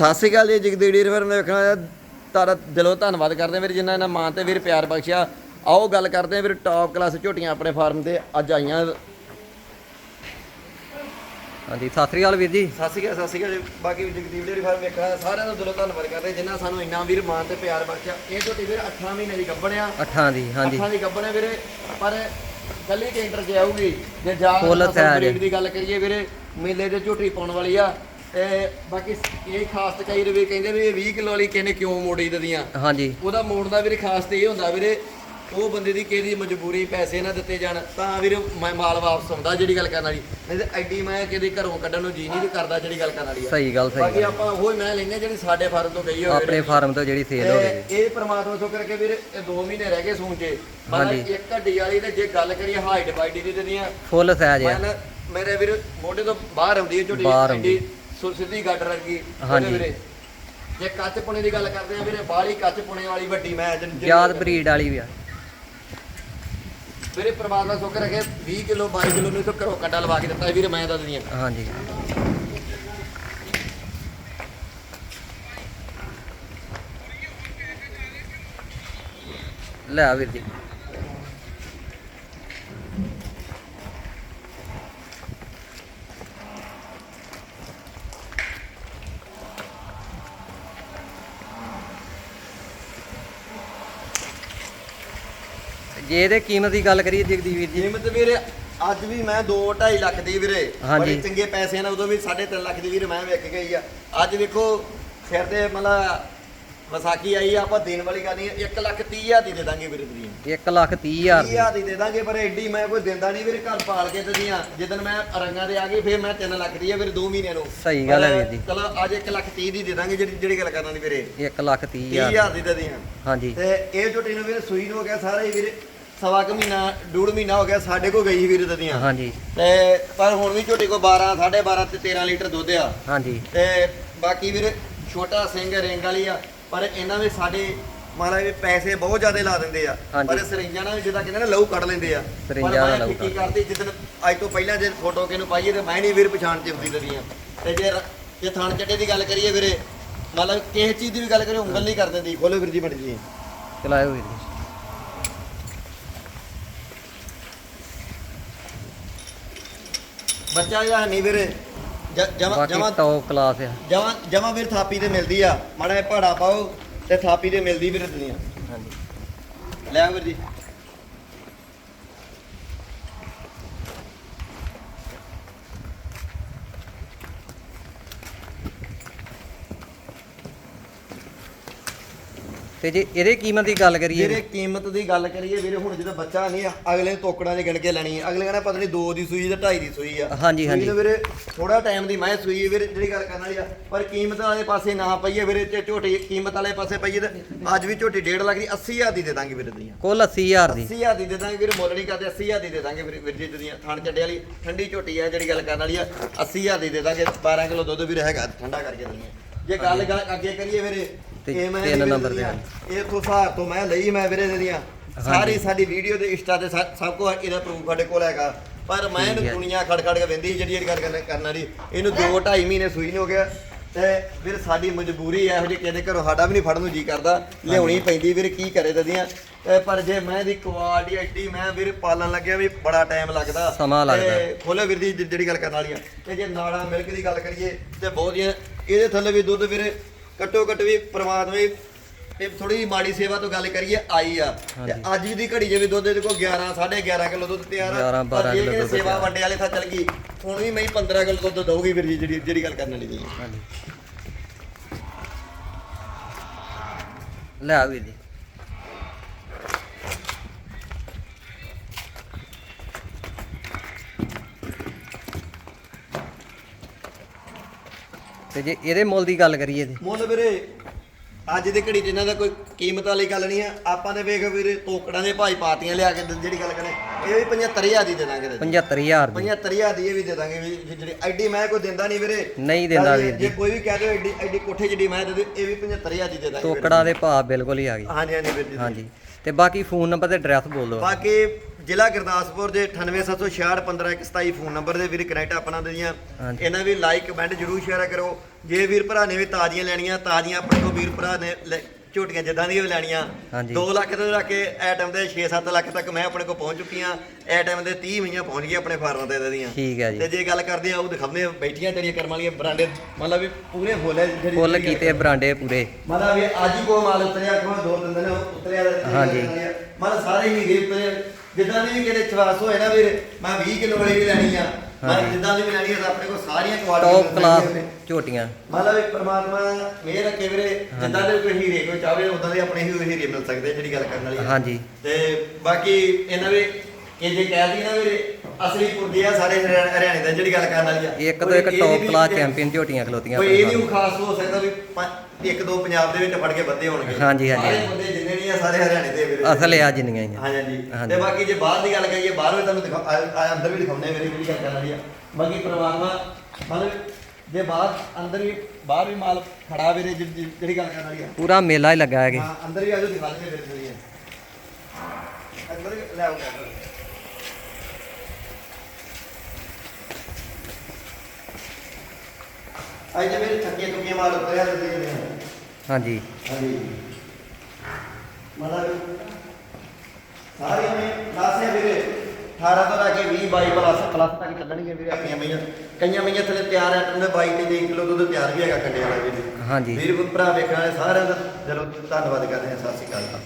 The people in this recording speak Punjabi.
ਸਤਿ ਸ਼੍ਰੀ ਅਕਾਲ ਜੀ ਜਗਦੀੜੀ ਰਿਵਰ ਨੇ ਵੇਖਣਾ ਤਾਰਾ ਦਿਲੋਂ ਧੰਨਵਾਦ ਕਰਦੇ ਹਾਂ ਵੀਰ ਜਿਨ੍ਹਾਂ ਇਹਨਾਂ ਮਾਂ ਤੇ ਵੀਰ ਪਿਆਰ ਬਖਸ਼ਿਆ। ਆਓ ਗੱਲ ਕਰਦੇ ਹਾਂ ਵੀਰ ਟੌਪ ਕਲਾਸ ਝੋਟੀਆਂ ਆਪਣੇ ਫਾਰਮ ਤੇ ਅੱਜ ਆਈਆਂ। ਹਾਂਜੀ ਸਤਿ ਸ੍ਰੀ ਅਕਾਲ ਵੀਰ ਜੀ। ਸਤਿ ਸ਼੍ਰੀ ਅਕਾਲ ਸਤਿ ਸ਼੍ਰੀ ਅਕਾਲ। ਜੀ। ਬਾਕੀ ਜਗਦੀਪ ਡੇਰੀ ਫਾਰਮ ਵੇਖਣਾ ਸਾਰਿਆਂ ਦਾ ਦਿਲੋਂ ਧੰਨਵਾਦ ਕਰਦੇ ਹਾਂ ਜਿਨ੍ਹਾਂ ਸਾਨੂੰ ਇੰਨਾ ਵੀਰ ਮਾਂ ਤੇ ਪਿਆਰ ਬਖਸ਼ਿਆ। ਇਹ ਝੋਟੀ ਵੀਰ 8 ਮਹੀਨੇ ਦੀ ਗੱਭਣਿਆ ਅੱਠਾਂ ਦੀ ਹਾਂਜੀ। ਅੱਖਾਂ ਦੀ ਵੀਰੇ ਪਰ ਕੱਲੀ ਕੇਂਟਰ 'ਚ ਆਊਗੀ। ਜੇ ਜਾ ਫੁੱਲ breed ਦੀ ਗੱਲ ਕਰੀਏ ਵੀਰੇ ਮੇਲੇ ਦੇ ਝੋਟੀ ਪਾਉਣ ਵਾਲੀ ਆ। ਤੇ ਬਾਕੀ ਇਹ ਖਾਸ ਤੇ ਕਈ ਰਵੀ ਕਹਿੰਦੇ ਵੀ ਇਹ 20 ਕਿਲੋ ਵਾਲੀ ਕਿਹਨੇ ਕਿਉਂ ਮੋੜੀ ਦਦੀਆਂ? ਹਾਂਜੀ। ਉਹਦਾ ਮੋੜ ਦਾ ਵੀਰੇ ਖਾਸ ਤੇ ਇਹ ਹੁੰਦਾ ਵੀਰੇ ਉਹ ਬੰਦੇ ਦੀ ਕਿਹਦੀ ਮਜਬੂਰੀ ਪੈਸੇ ਨਾ ਦਿੱਤੇ ਜਾਣ ਤਾਂ ਵੀਰੇ ਮੈਂ ਮਾਲ ਵਾਪਸ ਆਉਂਦਾ ਜਿਹੜੀ ਗੱਲ ਕਰਨ ਵਾਲੀ। ਨਹੀਂ ਤੇ ਐਡੀ ਮੈਂ ਕਿਹਦੇ ਘਰੋਂ ਕੱਢਣ ਨੂੰ ਜੀ ਨਹੀਂ ਕਰਦਾ ਜਿਹੜੀ ਗੱਲ ਕਰਨ ਵਾਲੀ ਆ। ਸਹੀ ਗੱਲ ਸਹੀ ਬਾਕੀ ਗੱਲ ਆਪਾਂ ਉਹ ਮੈਂ ਲੈਨੇ ਜਿਹੜੀ ਸਾਡੇ ਫਾਰਮ ਤੋਂ ਗਈ ਹੋਵੇ ਆਪਣੇ ਫਾਰਮ ਤੋਂ ਜਿਹੜੀ ਸੇਲ ਹੋ ਗਈ। ਇਹ ਪ੍ਰਮਾਤਮਾ ਤੋਂ ਕਰਕੇ ਵੀਰ ਇਹ 2 ਮਹੀਨੇ ਰਹਿ ਗਏ ਸੂਣ ਚ। ਹਾਂਜੀ। ਮਤਲਬ ਇੱਕ ਹੱਡੀ ਵਾਲੀ ਤੇ ਜੇ ਗੱਲ ਕਰੀਏ ਹਾਈਟ ਬਾਈ ਦੀ ਦੀਆਂ ਫੁੱਲ ਸਾਈਜ਼ ਆ। ਮਨ ਮੇਰੇ ਵੀਰ ਮੋਢੇ ਤੋਂ ਬਾਹਰ ਆਉਂਦੀ ਹੈ ਝੋਟੀ ਬਾਹਰ ਐਡੀ ਸੁ- ਸਿੱਧੀ ਗੱਡ ਉਹਦੇ ਹਾਂਜੀ। ਵੀਰੇ ਜੇ ਕੱਚ ਪੁਣੇ ਦੀ ਗੱਲ ਕਰਦੇ ਆ ਵੀਰੇ ਬਾਹਲੀ ਕੱਚ ਪੁਣੇ ਵਾਲੀ ਵੱਡੀ ਮੈਂ ਜਿਨ- ਯਾਦ ਬਰੀਡ ਵਾਲੀ ਵੀ ਆ। ਵੀਰੇ ਪ੍ਰਮਾਤਮਾ ਸੁੱਖ ਰੱਖੇ 20 ਕਿਲੋ 22 ਕਿਲੋ ਨੂੰ ਤੋਂ ਘਰੋਂ ਕੰਡਾ ਲਵਾ ਕੇ ਦਿੱਤਾ ਵੀਰੇ ਮੈਂ ਦੱਸ ਦੀਆਂ ਹਾਂਜੀ। ਲੈ ਆ ਵੀਰ ਜੀ। ਜੇ ਇਹਦੇ ਕੀਮਤ ਦੀ ਗੱਲ ਕਰੀਏ ਜਗਦੀਪ ਵੀਰ ਜੀ। ਕੀਮਤ ਵੀਰੇ ਅੱਜ ਵੀ ਮੈਂ 2 2.5 ਲੱਖ ਦੀ ਵੀਰੇ। ਬੜੇ ਚੰਗੇ ਪੈਸੇ ਨਾਲ ਉਦੋਂ ਵੀ 3.5 ਲੱਖ ਦੀ ਵੀਰੇ ਮੈਂ ਵੇਚ ਕੇ ਗਈ ਆ। ਅੱਜ ਵੇਖੋ ਸਿਰ ਤੇ ਮਤਲਬ ਵਿਸਾਖੀ ਆਈ ਆ, ਆਪਾਂ ਦੇਣ ਵਾਲੀ ਗੱਲ ਨਹੀਂ 1 ਲੱਖ 30 ਹਜ਼ਾਰ ਦੀ ਦੇ ਦਾਂਗੇ ਵੀਰੇ ਦੀ 1 ਲੱਖ 30 ਹਜ਼ਾਰ 30 ਦੀ ਹਜ਼ਾਰ ਦੀ ਦੇ ਦਾਂਗੇ ਪਰ ਐਡੀ ਮੈਂ ਕੋਈ ਦਿੰਦਾ ਨਹੀਂ ਵੀਰੇ ਘਰ ਪਾਲ ਕੇ ਦਦੀਆਂ ਜਦੋਂ ਮੈਂ ਰੰਗਾਂ ਦੇ ਆ ਗਈ ਫਿਰ ਮੈਂ 3 ਲੱਖ ਦੀ ਆ ਵੀਰੇ 2 ਮਹੀਨਿਆਂ ਨੂੰ। ਸਹੀ ਗੱਲ ਹੈ ਵੀਰ ਜੀ। ਚਲੋ ਅੱਜ 1 ਲੱਖ 30 ਦੀ ਦੇ ਦਾਂਗੇ ਜਿਹੜੀ ਜਿਹੜੀ ਗੱਲ ਕਰਨਾ ਨਹੀਂ ਵੀਰੇ। 1 ਲੱਖ 30 30 ਹਜ਼ਾਰ ਹਜ਼ਾਰ ਦੀ ਦੇ ਦੀਆਂ। ਹਾਂਜੀ। ਤੇ ਇਹ ਝੋਟੀ ਨੂੰ ਵੀਰੇ ਸੂਈ ਨੂੰ ਹੋ ਗਿਆ ਸਾਰਾ ਵੀਰੇ ਸਵਾ ਕੁ ਮਹੀਨਾ ਡੂਢ ਮਹੀਨਾ ਹੋ ਗਿਆ ਸਾਡੇ ਕੋ ਗਈ ਵੀਰੇ ਦਦੀਆਂ ਹਾਂਜੀ। ਤੇ ਪਰ ਹੁਣ ਵੀ ਝੋਟੀ ਕੋ 12 12.5 ਤੇ 13 ਲੀਟਰ ਦੁੱਧ ਆ। ਹਾਂਜੀ। ਤੇ ਬਾਕੀ ਵੀਰੇ ਛੋਟਾ ਸਿੰਘ ਰਿੰਗ ਵਾਲੀ ਆ ਪਰ ਇਹਨਾਂ ਵਿੱਚ ਸਾਡੇ ਮਹਾਰਾਜ ਵੀ ਪੈਸੇ ਬਹੁਤ ਜ਼ਿਆਦਾ ਲਾ ਦਿੰਦੇ ਆ। ਹਾਂਜੀ। ਪਰ ਸਰਿੰਜਾਂ ਨਾਲ ਜਿੱਦਾਂ ਕਹਿੰਦੇ ਨਾ ਲਹੂ ਕੱਢ ਲੈਂਦੇ ਆ। ਪਰ ਸਰਿੰਜਾਂ ਨਾਲ ਲਹੂ ਕੱਢ। ਕਰਦੀ ਜਿੱਦਨ ਅੱਜ ਤੋਂ ਪਹਿਲਾਂ ਜੇ ਫੋਟੋ ਕਿਨੂੰ ਪਾਈਏ ਤੇ ਮੈਂ ਨਹੀਂ ਵੀਰ ਪਛਾਣ ਚ ਹੁੰਦੀ ਦਦੀਆਂ ਤੇ ਜੇ ਰ- ਜੇ ਥਣ ਚੱਡੇ ਦੀ ਗੱਲ ਕਰੀਏ ਵੀਰੇ ਮਤਲਬ ਕਿਸੇ ਚੀਜ਼ ਦੀ ਵੀ ਗੱਲ ਕਰੀਏ ਉਂਗਲ ਨਹੀਂ ਕਰ ਦਿੰਦੀ। ਖੋਲੋ ਵੀਰ ਜੀ ਮੜ ਜੀ ਚਲਾਇਓ ਵੀਰ ਜੀ। ਬੱਚਾ ਜਿਹੜਾ ਨਹੀਂ ਵੀਰੇ। ਜਮਾ ਬਾਕੀ ਜਮਾ ਟੌਪ ਕਲਾਸ ਆ। ਜਮਾ ਜਮਾ ਵੀਰ ਥਾਪੀ ਤੇ ਮਿਲਦੀ ਆ। ਮਾੜਾ ਜਿਹਾ ਭਾੜਾ ਪਾਓ ਤੇ ਥਾਪੀ ਤੇ ਮਿਲਦੀ ਵੀਰ ਦੁਨੀਆ। ਹਾਂਜੀ। ਲੈ ਵੀਰ ਜੀ। ਤੇ ਜੇ ਇਹਦੇ ਕੀਮਤ ਦੀ ਗੱਲ ਕਰੀਏ ਵੀਰੇ ਕੀਮਤ ਦੀ ਗੱਲ ਕਰੀਏ ਵੀਰੇ ਹੁਣ ਜਦੋਂ ਬੱਚਾ ਨਹੀਂ ਅਗਲੇ ਤੋਕੜਾਂ ਦੇ ਗਿਣ ਕੇ ਲੈਣੀ ਆ। ਅਗਲੇ ਕਹਿੰਦਾ ਪਤਾ ਨਹੀਂ 2 ਦੀ ਸੂਈ ਤੇ 2.5 ਦੀ ਸੂਈ ਆ। ਹਾਂਜੀ, ਹਾਂਜੀ। ਵੀਰੇ ਥੋੜਾ ਟਾਈਮ ਦੀ ਮੈਂ ਸੂਈ ਵੀਰੇ ਜਿਹੜੀ ਗੱਲ ਕਰਨ ਵਾਲੀ ਆ। ਪਰ ਕੀਮਤ ਵਾਲੇ ਪਾਸੇ ਨਾ ਪਈਏ ਵੀਰੇ ਤੇ ਝੋਟੀ ਕੀਮਤ ਵਾਲੇ ਪਾਸੇ ਪਈਏ ਤੇ ਅੱਜ ਵੀ ਝੋਟੀ 1.5 ਲੱਖ ਦੀ 80000 ਦੀ ਦੇ ਦਾਂਗੇ ਵੀਰੇ ਦੀਆਂ ਕੁੱਲ 80000 ਦੀ। 80000 ਦੀ ਦੇ ਦਾਂਗੇ ਵੀਰੇ ਮੁੱਲ ਨਹੀਂ ਕਰਦੇ 80000 ਦੀ ਦੇ ਦਾਂਗੇ ਵੀਰੇ ਵੀਰ ਜੀ ਦੀਆਂ ਥਣ ਚੱਡੇ ਵਾਲੀ ਠੰਡੀ ਝੋਟੀ ਆ ਜਿਹੜੀ ਗੱਲ ਕਰਨ ਵਾਲੀ ਆ 80000 ਦੀ ਦੇ ਦਾਂਗੇ 12 ਕਿਲੋ ਦੁੱਧ ਵੀਰੇ ਹੈਗਾ ਠੰਡਾ ਕਰਕੇ ਦਿੰਦੇ ਜੇ ਗੱਲ ਗੱਲ ਅੱਗੇ ਕਰੀਏ ਵੀਰੇ ਤੇ ਇਹ ਮੈਂ ਤਿੰਨ ਵੀਰੇ ਨੰਬਰ ਦੀਆਂ- ਤੇ ਇਹ ਤੋਂ ਹਿਸਾਬ ਤੋਂ ਮੈਂ ਲਈ ਮੈਂ ਵੀਰੇ ਦੀਆਂ ਸਾਰੀ ਸਾਡੀ ਵੀਡੀਓ ਦੇ ਇੰਸਟਾ ਤੇ ਸਾ- ਸਭ ਕੁਝ ਇਹਦਾ ਪ੍ਰੂਫ ਸਾਡੇ ਕੋਲ ਹੈਗਾ। ਪਰ ਮੈਂ ਇਹਨੂੰ। ਦੁਨੀਆ ਖੜ ਖੜ ਕੇ ਵੰਦੀ ਜਿਹੜੀ ਇਹ ਗੱਲ ਕਰਨ ਕਰਨ ਵਾਲੀ ਇਹਨੂੰ 2 2.5 ਮਹੀਨੇ ਸੂਈ ਨਹੀਂ ਹੋ ਗਿਆ। ਤੇ ਵੀਰ ਸਾਡੀ ਮਜਬੂਰੀ ਇਹੋ ਜਿਹੇ ਕਿਹਦੇ ਘਰੋਂ ਸਾਡਾ ਵੀ ਨਹੀਂ ਫੜਨ ਨੂੰ ਜੀ ਕਰਦਾ ਲਿਆਉਣੀ ਪੈਂਦੀ ਵੀਰ ਕੀ ਕਰੇ ਦਦੀਆਂ ਪਰ ਜੇ ਮੈਂ ਦੀ ਕੁਆਲਿਟੀ ਐਡੀ ਮੈਂ ਵੀਰ ਪਾਲਣ ਲੱਗਿਆ ਵੀ ਬੜਾ ਟਾਈਮ ਲੱਗਦਾ। ਸਮਾਂ ਲੱਗਦਾ। ਤੇ ਖੋਲੇ ਵੀਰ ਦੀ ਜਿਹੜੀ ਗੱਲ ਕਰਨ ਵਾਲੀ ਆ। ਤੇ ਜੇ ਨਾੜਾ ਮਿਲਕ ਦੀ ਗੱਲ ਕਰੀਏ ਤੇ ਬਹੁਤੀਆਂ ਇਹਦੇ ਥੱਲੇ ਵੀ ਦੁੱਧ ਵੀਰੇ ਘੱਟੋ ਘੱਟ ਵੀ ਪ੍ਰਮਾਤਮਾ ਇਹ ਥੋੜੀ ਮਾੜੀ ਸੇਵਾ ਤੋਂ ਗੱਲ ਕਰੀਏ ਆਈ ਆ। ਤੇ ਅੱਜ ਦੀ ਘੜੀ ਜੇ ਵੀ ਦੁੱਧ ਦੇ ਕੋਲ 11 11.5 ਕਿਲੋ ਦੁੱਧ ਤਿਆਰ 11 ਪਰ 12 ਜੇ ਕਿਲੋ ਦੁੱਧ ਸੇਵਾ। ਵੰਡੇ ਵਾਲੇ ਥਾਂ ਚਲ ਗਈ। ਹੁਣ ਵੀ ਮੈਂ 15 ਕਿਲੋ ਦੁੱਧ ਦਊਗੀ ਵੀਰ ਜੀ ਜਿਹੜੀ ਜਿਹੜੀ ਗੱਲ ਕਰਨ ਵਾਲੀ ਹਾਂਜੀ। ਲੈ ਆ ਵੀਰ ਜੀ। ਤੇ ਜੇ ਇਹਦੇ ਮੁੱਲ ਦੀ ਗੱਲ ਕਰੀਏ ਤੇ। ਮੁੱਲ ਵੀਰੇ ਅੱਜ ਦੀ ਘੜੀ 'ਚ ਇਹਨਾਂ ਦਾ ਕੋਈ ਕੀਮਤ ਵਾਲੀ ਗੱਲ ਨਹੀਂ ਆ। ਆਪਾਂ ਨੇ ਵੇਖ ਵੀਰੇ ਤੋਕੜਾਂ ਦੇ ਭਾਈ ਪਾਤੀਆਂ ਲਿਆ ਕੇ ਜਿਹੜੀ ਗੱਲ ਕਰੇ ਇਹ ਵੀ 75000 ਦੀ ਦੇ ਦਾਂਗੇ ਇਹਦੇ। 75000 ਦੀ। 75000 ਦੀ ਇਹ ਵੀ ਦੇ ਦਾਂਗੇ ਵੀ ਜਿਹੜੀ ਐਡੀ ਮੈਂ ਕੋਈ ਦਿੰਦਾ ਨਹੀਂ ਵੀਰੇ। ਨਹੀਂ ਦਿੰਦਾ ਵੀਰ ਜੇ। ਜੀ ਕੋਈ ਵੀ ਕਹਿ ਦਿਓ ਐਡੀ ਐਡੀ ਕੋਠੇ ਜਿਹੜੀ ਮੈਂ ਦੇ ਦੇ ਇਹ ਵੀ 75000 ਦੀ ਦੇ ਦਾਂਗੇ ਵੀਰੇ। ਦੇ ਭਾਅ ਬਿਲਕੁਲ ਹੀ ਆ ਗਈ ਹਾਂਜੀ ਹਾਂਜੀ ਵੀਰ ਜੀ। ਹਾਂਜੀ। ਤੇ ਬਾਕੀ ਫੋਨ ਨੰਬਰ ਤੇ ਐਡਰੈਸ ਬੋਲ ਦਿਓ। ਬਾਕੀ ਜ਼ਿਲ੍ਹਾ ਗੁਰਦਾਸਪੁਰ ਦੇ 9876615127 ਫੋਨ ਨੰਬਰ ਦੇ ਵੀਰ ਕਨੈਕਟ ਆਪਣਾ ਦੇ ਦੀਆਂ। ਇਹਨਾਂ ਵੀ ਲਾਈਕ ਕਮੈਂਟ ਜਰੂਰ ਸ਼ੇਅਰ ਕਰੋ। ਜੇ ਵੀਰ ਭਰਾ ਨੇ ਵੀ ਤਾਜ਼ੀਆਂ ਲੈਣੀਆਂ ਤਾਜ਼ੀਆਂ ਆਪਣੇ ਕੋਲ ਵੀਰ ਭਰਾ ਨੇ ਝੋਟੀਆਂ ਜਿੱਦਾਂ ਦੀਆਂ ਵੀ ਲੈਣੀਆਂ। ਹਾਂਜੀ। 2 ਲੱਖ ਤੋਂ ਲੈ ਕੇ ਐਟਮ ਦੇ 6-7 ਲੱਖ ਤੱਕ ਮੈਂ ਆਪਣੇ ਕੋਲ ਪਹੁੰਚ ਚੁੱਕੀਆਂ ਐਟਮ ਦੇ 30 ਮਈਆਂ ਪਹੁੰਚ ਗਈਆਂ ਆਪਣੇ ਫਾਰਮਾਂ ਤੇ ਇਹਦੀਆਂ ਠੀਕ ਹੈ ਤੇ ਜੀ ਜੇ ਗੱਲ ਕਰਦੇ ਆ ਉਹ ਦਿਖਾਉਂਦੇ ਆ ਬੈਠੀਆਂ ਤੇਰੀਆਂ ਕਰਮ ਵਾਲੀਆਂ ਬਰਾਂਡੇ। ਮਤਲਬ ਵੀ ਪੂਰੇ ਫੁੱਲ ਜਿਹੜੀ ਫੁੱਲ ਕੀਤੇ ਬਰਾਂਡੇ ਪੂਰੇ। ਮਤਲਬ ਵੀ ਅੱਜ ਹੀ ਕੋ ਮਾਲ ਉਤਰਿਆ ਕੋ ਦੋ ਤਿੰਨ ਦਿਨ ਉਤਰਿਆ ਹਾਂਜੀ। ਮਤਲਬ ਸਾਰੇ ਹੀ ਹੀਰੇ ਉਤਰੇ। ਜਿੱਦਾਂ ਦੀ ਵੀ ਕਿਤੇ ਚਵਾਸ ਹੋਏ ਨਾ ਵੀਰ ਮੈਂ 20 ਕਿਲੋ ਵਾਲੀ ਵੀ ਲੈਣੀ ਆ ਮੈਂ ਹਾਂਜੀ। ਜਿੱਦਾਂ ਦੀ ਵੀ ਲੈਣੀ ਆ ਤਾਂ ਆਪਣੇ ਕੋਲ ਸਾਰੀਆਂ ਟੌਪ ਕੁਆਲਿਟੀਆਂ ਕਲਾਸ ਝੋਟੀਆਂ ਮਤਲਬ ਵੀ ਪ੍ਰਮਾਤਮਾ ਮਿਹਰ ਰੱਖੇ ਵੀਰੇ ਜਿੱਦਾਂ ਦੇ ਕੋਈ ਹੀਰੇ ਕੋਈ ਚਾਹਵੇ ਉਦਾਂ ਦੇ ਆਪਣੇ ਹੀ ਹੀਰੇ ਮਿਲ ਸਕਦੇ ਜਿਹੜੀ ਗੱਲ ਕਰਨ ਵਾਲੀ ਆ। ਹਾਂਜੀ ਤੇ ਬਾਕੀ ਇਹਨਾਂ ਵੀ ਇਹ ਜੇ ਕਹਿ ਦਈ ਨਾ ਵੀਰੇ ਅਸਲੀ ਪੁਰਦੇ ਆ ਸਾਰੇ ਹਰਿਆਣਾ ਦਾ ਜਿਹੜੀ ਗੱਲ ਕਰਨ ਵਾਲੀ ਆ ਇੱਕ ਤੋਂ ਇੱਕ ਇਹ ਟੌਪ ਕਲਾਸ ਚੈਂਪੀਅਨ ਝੋਟੀਆਂ ਖਲੋਤੀਆਂ ਕੋਈ ਇਹ ਨਹੀਂ। ਖਾਸ ਹੋ ਸਕਦਾ ਵੀ ਇੱਕ ਦੋ ਪੰਜਾਬ ਦੇ ਵਿੱਚ ਫੜ ਕੇ ਬੱਦੇ ਹੋਣਗੇ ਹਾਂਜੀ, ਹਾਂਜੀ। ਆ ਸਾਰੇ ਹਰਿਆਣੇ ਦੇ ਵੀਰੇ। ਅਸਲ ਆ ਜਿੰਨੀਆਂ ਹੀ ਆ। ਹਾਂਜੀ ਹਾਂਜੀ ਹਾਂਜੀ। ਤੇ ਬਾਕੀ ਜੇ ਬਾਹਰ ਦੀ ਗੱਲ ਕਰੀਏ ਬਾਹਰ ਵੀ ਤੁਹਾਨੂੰ ਦਿਖਾ ਆ- ਆ ਅੰਦਰ ਵੀ ਦਿਖਾਉਂਦੇ ਮੇਰੇ ਜਿਹੜੀ ਗੱਲ ਕਰਨ ਵਾਲੀ ਆ। ਬਾਕੀ ਪ੍ਰਮਾਤਮਾ ਮਤਲਬ ਜੇ ਬਾਹਰ ਅੰਦਰ ਵੀ ਬਾਹਰ ਵੀ ਮਾਲ ਖੜਾ ਵੀਰੇ ਜਿ- ਜਿ- ਜਿਹੜੀ ਗੱਲ ਕਰਨ ਵਾਲੀ ਆ। ਪੂਰਾ ਮੇਲਾ ਹੀ ਲੱਗਾ ਹੈਗੇ। ਹਾਂ ਅੰਦਰ ਵੀ ਆਜੋ ਦਿਖਾ ਦਿੰਦੇ ਫਿਰ ਜਿਹੜੀ ਅੰਦਰ ਵੀ ਲੈ ਆਓ ਅੰਦਰ। ਅੱਜ ਜੇ ਮੇਰੇ ਥੱਕੇ ਥੁੱਕੇ ਮਾਲ ਉਤਰਿਆ ਤੇ ਹਾਂਜੀ। ਹਾਂਜੀ। ਮਤਲਬ ਸਾਰੇ ਨੇ ਲਾਸੇ ਵੀਰੇ 18 ਤੋਂ ਲੈ ਕੇ 20 22 ਪਲੱਸ ਪਲੱਸ ਤੱਕ ਚੱਲਣਗੇ ਵੀਰੇ ਆਪਣੀਆਂ ਮਈਆਂ। ਕਈਆਂ ਮਈਆਂ ਥਲੇ ਤਿਆਰ ਹੈ ਉਹਨੇ 22 ਤੇ 1 ਕਿਲੋ ਦੁੱਧ ਤਿਆਰ ਵੀ ਹੈਗਾ ਕੰਡੇ ਵਾਲਾ ਵੀਰੇ ਹਾਂਜੀ। ਵੀਰ ਭਰਾ ਵੇਖਣ ਵਾਲੇ ਸਾਰਿਆਂ ਦਾ। ਚਲੋ ਧੰਨਵਾਦ ਕਰਦੇ ਹਾਂ ਸਤਿ ਸ਼੍ਰੀ ਅਕਾਲ।